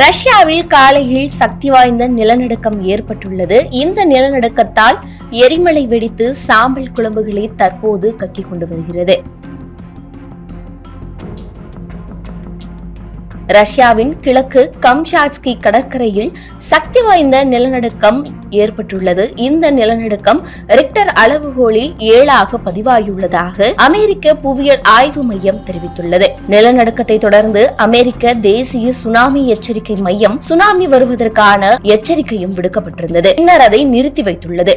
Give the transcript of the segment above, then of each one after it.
ரஷ்யாவில் காலையில் சக்தி வாய்ந்த நிலநடுக்கம் ஏற்பட்டுள்ளது. இந்த நிலநடுக்கத்தால் எரிமலை வெடித்து சாம்பல் குழம்புகளை தற்போது கக்கிக் கொண்டு வருகிறது. ரஷ்யாவின் கிழக்கு கம்ஷாட்ஸ்கி கடற்கரையில் சக்தி வாய்ந்த நிலநடுக்கம் ஏற்பட்டுள்ளது. இந்த நிலநடுக்கம் ரிக்டர் அளவுகோலில் ஏழாக பதிவாகியுள்ளதாக அமெரிக்க புவியியல் ஆய்வு மையம் தெரிவித்துள்ளது. நிலநடுக்கத்தை தொடர்ந்து அமெரிக்க தேசிய சுனாமி எச்சரிக்கை மையம் சுனாமி வருவதற்கான எச்சரிக்கையும் விடுக்கப்பட்டிருந்தது. பின்னர் அதை நிறுத்தி வைத்துள்ளது.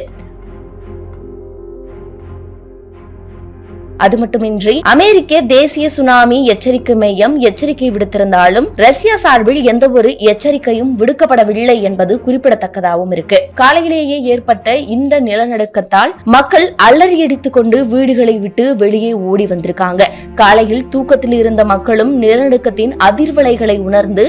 அது மட்டுமின்றி அமெரிக்க தேசிய சுனாமி எச்சரிக்கை மையம் எச்சரிக்கை விடுத்திருந்தாலும் ரஷ்யா சார்பில் எந்த ஒரு எச்சரிக்கையும் விடுக்கப்படவில்லை என்பது குறிப்பிடத்தக்கதாகவும் இருக்கு. காலையிலேயே ஏற்பட்ட இந்த நிலநடுக்கத்தால் மக்கள் அலறியடித்துக் கொண்டு வீடுகளை விட்டு வெளியே ஓடி வந்திருக்காங்க. காலையில் தூக்கத்தில் இருந்த மக்களும் நிலநடுக்கத்தின் அதிர்வலைகளை உணர்ந்து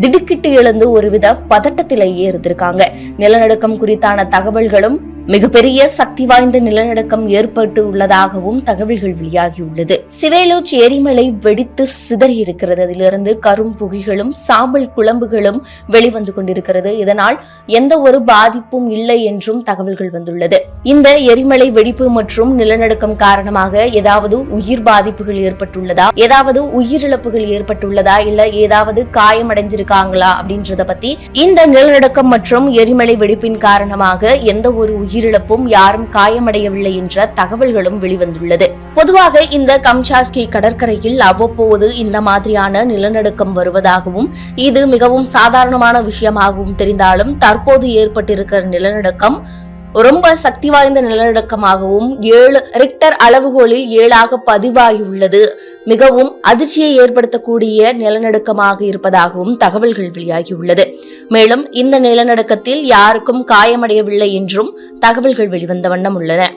திடுக்கிட்டு எழுந்து ஒருவித பதட்டத்திலேயே இருந்திருக்காங்க. நிலநடுக்கம் குறித்தான தகவல்களும் மிகப்பெரிய சக்தி வாய்ந்த நிலநடுக்கம் ஏற்பட்டு உள்ளதாகவும் தகவல்கள் வெளியாகியுள்ளது. சிவேலூச் எரிமலை வெடித்து சிதறி இருக்கிறது அதிலிருந்து கரும் புகைகளும் சாம்பல் குழம்புகளும் வெளிவந்து கொண்டிருக்கிறது. இதனால் எந்த ஒரு பாதிப்பும் இல்லை என்றும் தகவல்கள் வந்துள்ளது. இந்த எரிமலை வெடிப்பு மற்றும் நிலநடுக்கம் காரணமாக ஏதாவது உயிர் பாதிப்புகள் ஏற்பட்டுள்ளதா? ஏதாவது உயிரிழப்புகள் ஏற்பட்டுள்ளதா? இல்ல ஏதாவது காயமடைஞ்சிருக்காங்களா? அப்படின்றத பத்தி இந்த நிலநடுக்கம் மற்றும் எரிமலை வெடிப்பின் காரணமாக எந்த ஒரு உயிர் உயிரிழப்பும் யாரும் காயமடையவில்லை என்ற தகவல்களும் வெளிவந்துள்ளது. பொதுவாக இந்த கம்சாஸ்கி கடற்கரையில் அவ்வப்போது இந்த மாதிரியான நிலநடுக்கம் வருவதாகவும் இது மிகவும் சாதாரணமான விஷயமாகவும் தெரிந்தாலும் தற்போது ஏற்பட்டிருக்கிற நிலநடுக்கம் ரொம்ப சக்தி வாய்ந்த நிலநடுக்கமாகவும் ஏழு ரிக்டர் அளவுகோலில் ஏழாக பதிவாகியுள்ளது மிகவும் அதிர்ச்சியை ஏற்படுத்தக்கூடிய நிலநடுக்கமாக இருப்பதாகவும் தகவல்கள் வெளியாகியுள்ளது. மேலும் இந்த நிலநடுக்கத்தில் யாருக்கும் காயமடையவில்லை என்றும் தகவல்கள் வெளிவந்த வண்ணம் உள்ளன.